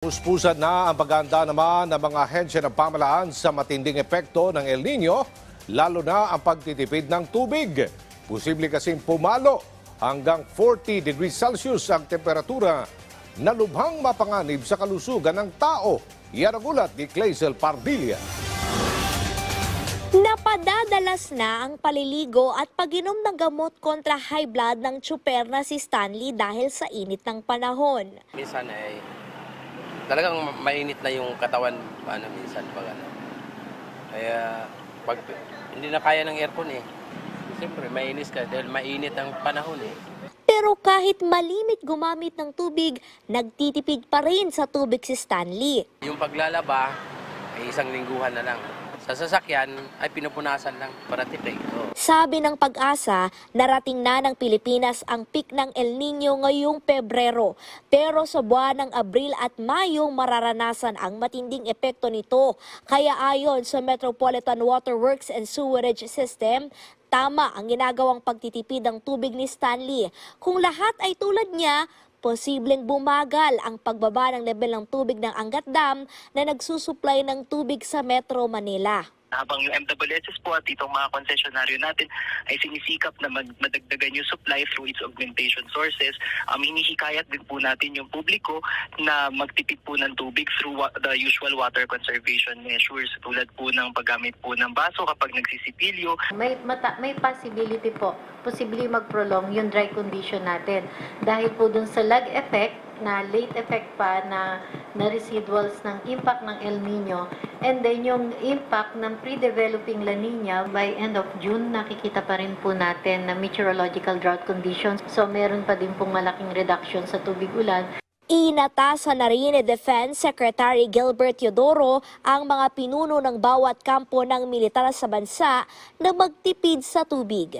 Puspusan na ang paghahanda naman ng mga ahensya ng pamalaan sa matinding epekto ng El Nino, lalo na ang pagtitipid ng tubig. Posible kasing pumalo hanggang 40 degrees Celsius ang temperatura na lubhang mapanganib sa kalusugan ng tao. Yan ang ulat ni Clazel Pardilla. Napadadalas na ang paliligo at pag-inom ng gamot kontra high blood ng tsuper na si Stanley dahil sa init ng panahon. minsan ay talagang mainit na yung katawan ano minsan pag ano. Kaya pag hindi na kaya ng aircon eh. Siyempre mainis ka dahil mainit ang panahon eh. Pero kahit malimit gumamit ng tubig, nagtitipid pa rin sa tubig si Stanley. Yung paglalaba ay isang lingguhan na lang. Sa sasakyan ay pinupunasan lang para tipid. Oo. Sabi ng pag-asa, narating na ng Pilipinas ang peak ng El Nino ngayong Pebrero. Pero sa buwan ng Abril at Mayo, mararanasan ang matinding epekto nito. Kaya ayon sa Metropolitan Water Works and Sewerage System, tama ang ginagawang pagtitipid ng tubig ni Stanley. Kung lahat ay tulad niya, posibleng bumagal ang pagbaba ng level ng tubig ng Angat Dam na nagsusuplay ng tubig sa Metro Manila. Habang yung MWSS po at itong mga konsesyonaryo natin ay sinisikap na mag- madagdagan yung supply through its augmentation sources, um, hinihikayat din po natin yung publiko na magtipid po ng tubig through wa- the usual water conservation measures tulad po ng paggamit po ng baso kapag nagsisipilyo, May, mata, may possibility po, posibleng mag-prolong yung dry condition natin. Dahil po dun sa lag effect, na late effect pa na, na residuals ng impact ng El Nino, and then yung impact ng pre-developing La Nina by end of June, nakikita pa rin po natin na meteorological drought conditions. So meron pa din pong malaking reduction sa tubig ulan. Inatasan na rin ni Defense Secretary Gilbert Teodoro ang mga pinuno ng bawat kampo ng militar sa bansa na magtipid sa tubig.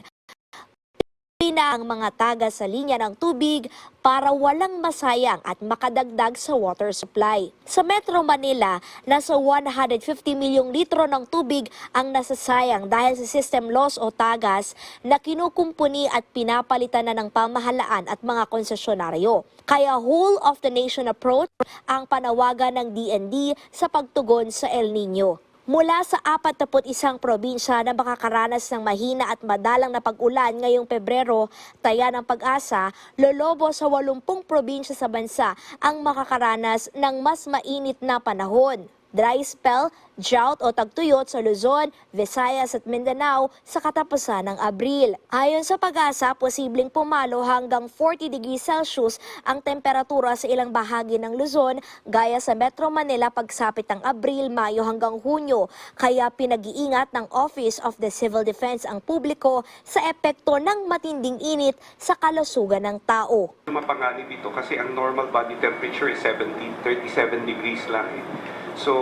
Pina ang mga taga sa linya ng tubig para walang masayang at makadagdag sa water supply. Sa Metro Manila, nasa 150 milyong litro ng tubig ang nasasayang dahil sa system loss o tagas na kinukumpuni at pinapalitan na ng pamahalaan at mga konsesyonaryo. Kaya whole of the nation approach ang panawagan ng DND sa pagtugon sa El Nino. Mula sa 41 probinsya na makakaranas ng mahina at madalang na pag-ulan ngayong Pebrero, taya ng pag-asa, lolobo sa 80 probinsya sa bansa ang makakaranas ng mas mainit na panahon. Dry spell, drought o tagtuyot sa Luzon, Visayas at Mindanao sa katapusan ng Abril. Ayon sa pag-asa, posibleng pumalo hanggang 40 degrees Celsius ang temperatura sa ilang bahagi ng Luzon gaya sa Metro Manila pagsapit ng Abril, Mayo hanggang Hunyo. Kaya pinag-iingat ng Office of the Civil Defense ang publiko sa epekto ng matinding init sa kalusugan ng tao. mapanganib ito kasi ang normal body temperature is 17, 37 degrees lang eh. So,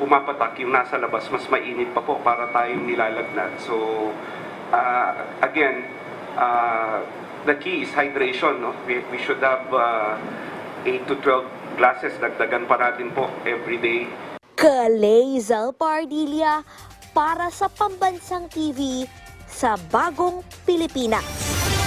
pumapatak yung nasa labas, mas mainit pa po para tayong nilalagnat. So, uh, again, uh, the key is hydration. No? We, we should have uh, 8 to 12 glasses, dagdagan pa natin po every day. Kalezal Pardilla para sa Pambansang TV sa Bagong Pilipinas.